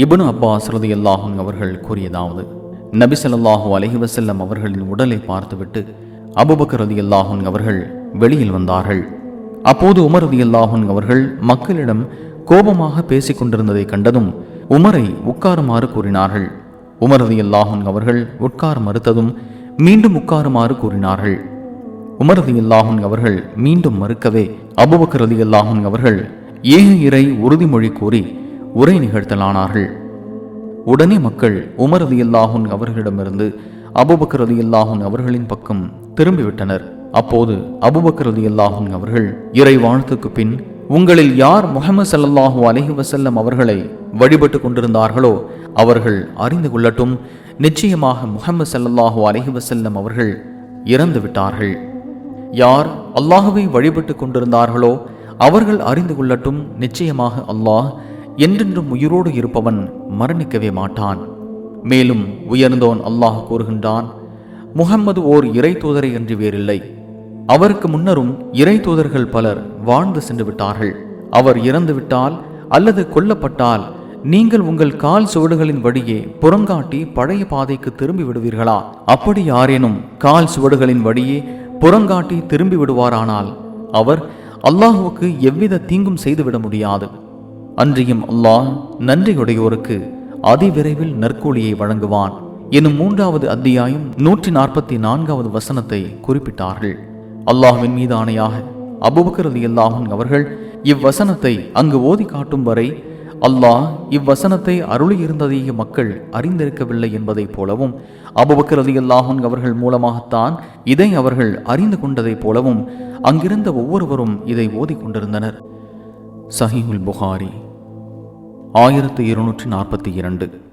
இப்னு Abbas அல்லாஹன் அவர்கள் கூறியதாவது நபி ஸல்லல்லாஹு அலைஹி வஸல்லம் அவர்களின் உடலை பார்த்துவிட்டு அபுபக்கர் ரதி அல்லாஹன் அவர்கள் வெளியில் வந்தார்கள். அப்போது உமர் ரலியல்லாஹு அவர்கள் மக்களிடம் கோபமாக பேசிக் கொண்டிருந்ததை கண்டதும் உமரை உட்காருமாறு கூறினார்கள். உமர் ரலியல்லாஹு அவர்கள் உட்கார மறுத்ததும் மீண்டும் உட்காருமாறு கூறினார்கள். உமர் ரலியல்லாஹு அவர்கள் மீண்டும் மறுக்கவே அபுபக்கர் ரதி அல்லாஹன் அவர்கள் ஏக இறை உறுதிமொழி கூறி உரை நிகழ்த்தலானார்கள். உடனே மக்கள் உமர் ரலியல்லாஹுன் அவர்களிடமிருந்து அபூபக்கர் ரலியல்லாஹுன் அவர்களின் பக்கம் திரும்பிவிட்டனர். அப்போது அபூபக்கர் ரலியல்லாஹுன் அவர்கள் இறை வாழ்த்துக்கு பின் உங்களில் யார் முகமது ஸல்லல்லாஹு அலஹி வசல்லம் அவர்களை வழிபட்டு கொண்டிருந்தார்களோ அவர்கள் அறிந்து கொள்ளட்டும். நிச்சயமாக முகமது ஸல்லல்லாஹு அலஹி வசல்லம் அவர்கள் இறந்து விட்டார்கள். யார் அல்லாஹுவை வழிபட்டு கொண்டிருந்தார்களோ அவர்கள் அறிந்து கொள்ளட்டும். நிச்சயமாக அல்லாஹ் என்றென்றும் உயிரோடு இருப்பவன் மரணிக்கவே மாட்டான். மேலும் உயர்ந்தோன் அல்லாஹ் கூறுகின்றான் முகம்மது ஓர் இறை தூதரை என்று வேறில்லை. அவருக்கு முன்னரும் இறை தூதர்கள் பலர் வாழ்ந்து சென்று விட்டார்கள். அவர் இறந்துவிட்டால் அல்லது கொல்லப்பட்டால் நீங்கள் உங்கள் கால் சுவடுகளின் வழியே புறங்காட்டி பழைய பாதைக்கு திரும்பி விடுவீர்களா? அப்படி யாரேனும் கால் சுவடுகளின் வழியே புறங்காட்டி திரும்பி விடுவாரானால் அவர் அல்லாஹுவுக்கு எவ்வித தீங்கும் செய்துவிட முடியாது. அன்றியும் அல்லாஹ் நன்றியுடையோருக்கு அதிவிரைவில் நற்கூலியை வழங்குவான். எனும் மூன்றாவது அத்தியாயம் நூற்றி நாற்பத்தி நான்காவது வசனத்தை குறிப்பிட்டார்கள். அல்லாஹ்வின் மீது ஆணையாக அபுபக்கர் அல்லாஹன் அவர்கள் இவ்வசனத்தை அங்கு ஓதி காட்டும் வரை அல்லாஹ் இவ்வசனத்தை அருளியிருந்ததையே மக்கள் அறிந்திருக்கவில்லை என்பதைப் போலவும் அபுபக்கர் அல்லாஹன் அவர்கள் மூலமாகத்தான் இதை அவர்கள் அறிந்து கொண்டதைப் போலவும் அங்கிருந்த ஒவ்வொருவரும் இதை ஓதிக் கொண்டிருந்தனர். சஹீஹுல் புகாரி. ஆயிரத்து இருநூற்றி நாற்பத்தி இரண்டு.